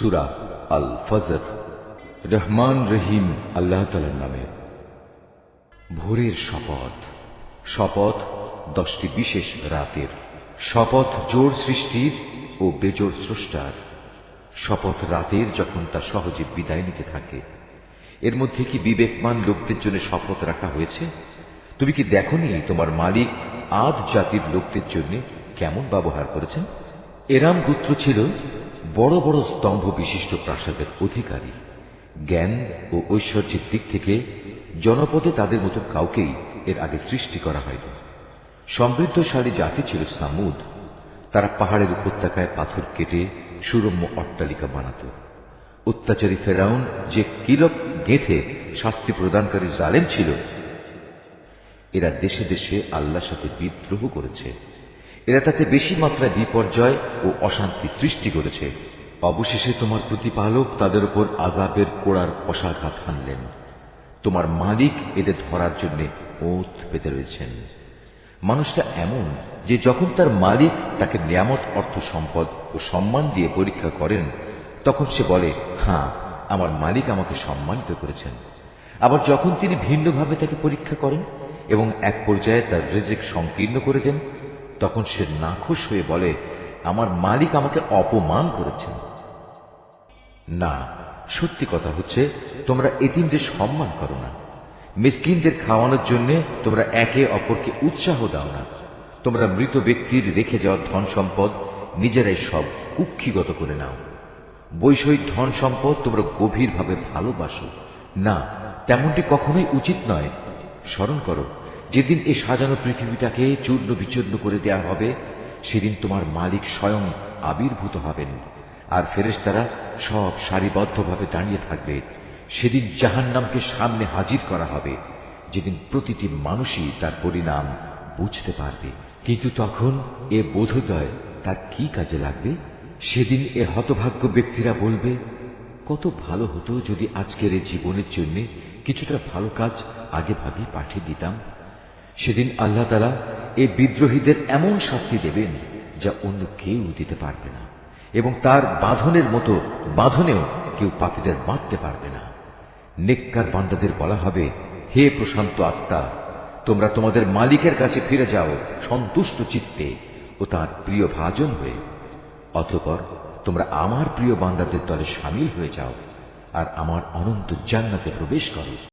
সুরা আল ফজর রহমান রহিম আল্লাহ তালার নামে। ভোরের শপথ। শপথ দশটি বিশেষ রাতের। শপথ জোর সৃষ্টির ও বেজোর স্রষ্টার। শপথ রাতের যখন তা সহজে বিদায় নিতে থাকে। এর মধ্যে কি বিবেকমান লোকদের জন্য শপথ রাখা হয়েছে? তুমি কি দেখনি তোমার মালিক আদ জাতির লোকদের জন্য কেমন ব্যবহার করেছেন? এরাম গোত্র ছিল বড় বড় স্তম্ভ বিশিষ্ট প্রাসাদের অধিকারী, জ্ঞান ও ঐশ্বর্যের দিক থেকে জনপদে তাদের মতো কাউকেই এর আগে সৃষ্টি করা হয়নি। সমৃদ্ধশালী জাতি ছিল সামুদ। তারা পাহাড়ের উপত্যকায় পাথর কেটে সুরম্য অট্টালিকা বানাত। অত্যাচারী ফেরাউন যে কিলক গেঁথে শাস্তি প্রদানকারী জালেম ছিল, এরা দেশে দেশে আল্লাহর সাথে বিদ্রোহ করেছে। এরা তাতে বেশি মাত্রায় বিপর্যয় ও অশান্তি সৃষ্টি করেছে। অবশেষে তোমার প্রতিপালক তাদের উপর আজাবের কোড়ার অসাঘাত হানলেন। তোমার মালিক এদের ধরার জন্য ওত পেতে রয়েছেন। মানুষটা এমন যে যখন তার মালিক তাকে নিয়ামত, অর্থ, সম্পদ ও সম্মান দিয়ে পরীক্ষা করেন, তখন সে বলে হ্যাঁ আমার মালিক আমাকে সম্মানিত করেছেন। আবার যখন তিনি ভিন্নভাবে তাকে পরীক্ষা করেন এবং এক পর্যায়ে তার রেজেক সংকীর্ণ করে দেন তখন সে নাখুশ হয়ে বলে, আমার মালিক আমাকে অপমান করেছেন। না, সত্যি কথা হচ্ছে, তোমরা এতিমদের সম্মান করো না। মিসকিনদের খাওয়ানোর জন্য তোমরা একে অপরকে উৎসাহ দাও না। তোমরা মৃত ব্যক্তির রেখে যাওয়া ধন সম্পদ নিজেরাই সব কুক্ষিগত করে নাও। বৈষয়িক ধন সম্পদ তোমরা গভীরভাবে ভালোবাসো। না, তেমনটি কখনোই উচিত নয়। স্মরণ করো যেদিন এই সাজানো পৃথিবীটাকে চূর্ণ বিচূর্ণ করে দেয়া হবে, সেদিন তোমার মালিক স্বয়ং আবির্ভূত হবেন। আর ফেরেশতারা সব সারিবদ্ধভাবে দাঁড়িয়ে থাকবে। সেদিন জাহান্নামকে সামনে হাজির করা হবে। যেদিন প্রতিটি মানুষই তার পরিণাম বুঝতে পারবে। কিন্তু তখন এ বোধোদয় তার কি কাজে লাগবে? সেদিন এ হতভাগ্য ব্যক্তিরা বলবে, কত ভালো হতো যদি আজকের এই জীবনের জন্য কিছুটা ভালো কাজ আগে ভাগে পাঠিয়ে দিতাম। সেদিন আল্লাহ তালা এই বিদ্রোহীদের এমন শাস্তি দেবেন যা অন্য কেউ দিতে পারবে না এবং তার বাঁধনের মতো বাঁধনেও কেউ পাপীদের বাঁধতে পারবে না। নেককার বান্দাদের বলা হবে, হে প্রশান্ত আত্মা, তোমরা তোমাদের মালিকের কাছে ফিরে যাও সন্তুষ্ট চিত্তে ও তার প্রিয় ভাজন হয়ে। অতপর তোমরা আমার প্রিয় বান্দাদের দলে সামিল হয়ে যাও আর আমার অনন্ত জান্নাতে প্রবেশ করো।